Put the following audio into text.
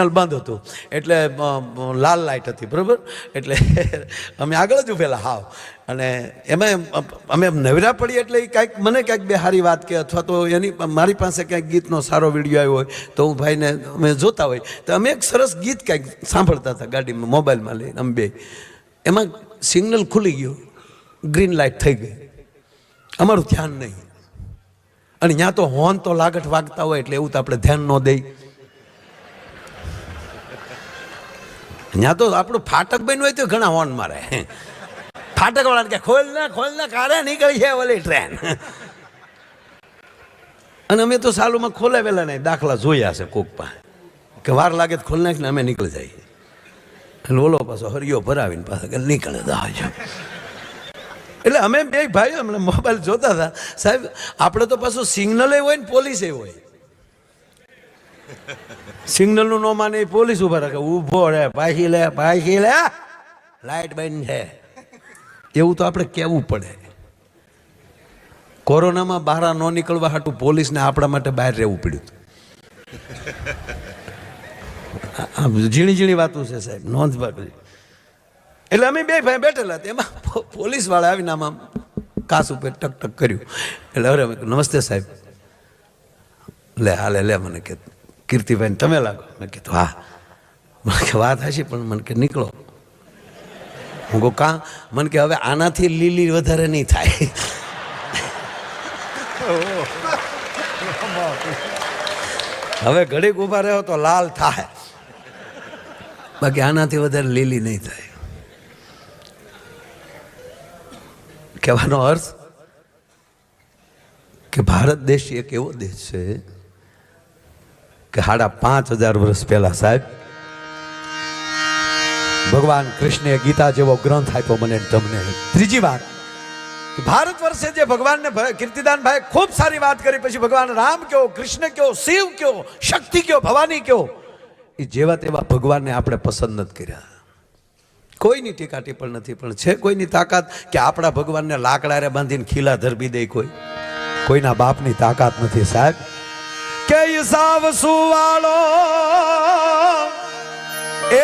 Signal બંધ હતું. એટલે લાલ લાઇટ હતી, બરાબર? એટલે અમે આગળ જ ઉભેલા, હાવ. અને એમાં અમે નવરા પડી એટલે એ કાંઈક, મને કાંઈક બે સારી વાત કે અથવા તો એની, મારી પાસે ક્યાંક ગીતનો સારો વીડિયો આવ્યો હોય, તો હું ભાઈને, અમે જોતા હોય. તો અમે એક સરસ ગીત કાંઈક સાંભળતા હતા ગાડીમાં, મોબાઈલમાં લઈને, અમે બે. એમાં સિગ્નલ ખુલી ગયું. ગ્રીન લાઇટ થઈ ગઈ. અમારું ધ્યાન નહીં. અને ત્યાં તો હોર્ન તો લાગટ વાગતા હોય એટલે એવું તો આપણે ધ્યાન ન દઈ. ત્યાં તો આપણું ફાટક બન્યું હોય તો ઘણા હોર્ન મારે. ફાટક વાળાને કે ખોલ ને ખોલ ને, કારે નીકળી છે ઓલી ટ્રેન. અને અમે તો સાલુમાં ખોલાવેલા નહીં, દાખલા જોયા છે કોક પાસે કે વાર લાગે તો ખોલ નાખીને અમે નીકળી જઈએ. અને ઓલો પાછો હરિયો ભરાવીને પાછા નીકળે દાજ એટલે અમે બે ભાઈઓ, અમને મોબાઈલ જોતા હતા. સાહેબ, આપણે તો પાછું સિગ્નલે હોય ને પોલીસે હોય. સિગ્નલનું નો માને પોલીસ ઊભા રાખે. ઊભો રે પાછી લે પાછી લે. લાઈટ બંધ છે. એવું તો આપણે કહેવું પડે. કોરોનામાં બહાર ન નીકળવા હાટું પોલીસને આપણા માટે બહાર રહેવું પડ્યું હતું. ઝીણી ઝીણી વાતો છે સાહેબ નોંધવા કરી એટલે અમે બે ભાઈ બેઠેલા એમાં પોલીસવાળા આવીને આમ કાસ ઉપર ટક ટક કર્યું. એટલે અરે નમસ્તે સાહેબ. લે, હાલે, લે, મને કે. કીર્તિભાઈ તમે લાગો. મેં કીધું, હા. મને કે, વાત હશે, પણ મને કે, નીકળો. હું કહું, કાં? મને કે, હવે આનાથી લીલી વધારે નહીં થાય. હવે ઘડીક ઊભા રહ્યો તો લાલ થાય. બાકી આનાથી વધારે લીલી નહીં થાય. કહેવાનો અર્થ કે ભારત દેશ એક એવો દેશ છે કે સાડા પાંચ હજાર વર્ષ પહેલા સાહેબ, ભગવાન કૃષ્ણે ગીતા જેવો ગ્રંથ આપ્યો મને તમને. ત્રીજી વાત કે ભારત વર્ષે જે ભગવાનને કીર્તિદાન ભાઈ ખૂબ સારી વાત કરી, પછી ભગવાન રામ કયો, કૃષ્ણ કયો, શિવ કયો, શક્તિ કયો, ભવાની કયો, એ જેવા તેવા ભગવાનને આપણે પસંદ નથી કર્યા. કોઈની ટીકા ટીપણ નથી, પણ છે કોઈની તાકાત કે આપણા ભગવાનને લાકડારે બાંધીને ખીલા ધરબી દે કોઈ? કોઈના બાપની તાકાત નથી સાહેબ. કે સાવ સુવાળો